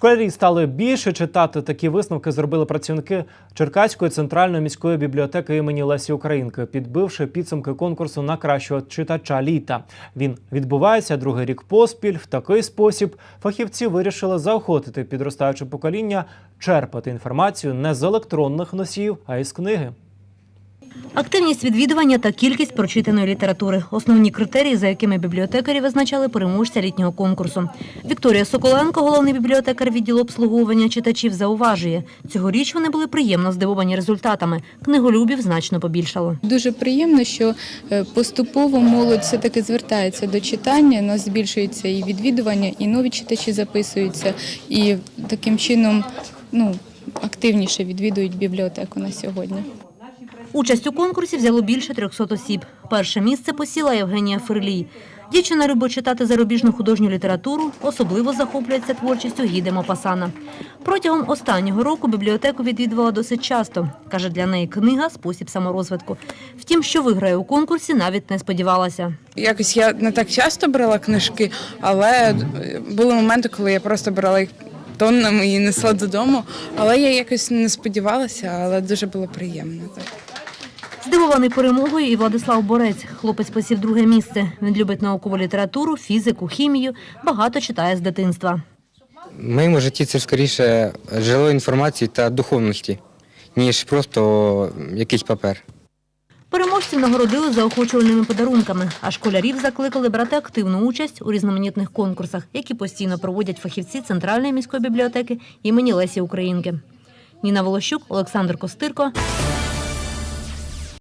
Школярі стали більше читати. Такі висновки зробили працівники Черкаської центральної міської бібліотеки імені Лесі Українки, підбивши підсумки конкурсу на кращого читача літа. Він відбувається другий рік поспіль. В такий спосіб фахівці вирішили заохотити підростаюче покоління черпати інформацію не з електронних носіїв, а із книги. Активність відвідування та кількість прочитаної літератури – основні критерії, за якими бібліотекарі визначали переможця літнього конкурсу. Вікторія Соколенко, головний бібліотекар відділу обслуговування читачів, зауважує, цьогоріч вони були приємно здивовані результатами. Книголюбів значно побільшало. Дуже приємно, що е, поступово молодь все таки звертається до читання. У нас збільшується і відвідування, і нові читачі записуються, і таким чином ну, активніше відвідують бібліотеку на сьогодні. Участь у конкурсі взяло більше 300 осіб. Перше місце посіла Євгенія Ферлій. Дівчина любить читати зарубіжну художню літературу, особливо захоплюється творчістю Гіде Мопасана. Протягом останнього року бібліотеку відвідувала досить часто. Каже, для неї книга – спосіб саморозвитку. Втім, що виграє у конкурсі, навіть не сподівалася. Якось я не так часто брала книжки, але були моменти, коли я просто брала їх тоннами і несла додому. Але я якось не сподівалася, але дуже було приємно. Так. Здивований перемогою і Владислав Борець. Хлопець посів друге місце. Він любить наукову літературу, фізику, хімію, багато читає з дитинства. В моєму житті це скоріше джерело інформації та духовності, ніж просто якийсь папер. Переможців нагородили заохочувальними подарунками, а школярів закликали брати активну участь у різноманітних конкурсах, які постійно проводять фахівці Центральної міської бібліотеки імені Лесі Українки. Ніна Волощук, Олександр Костирко.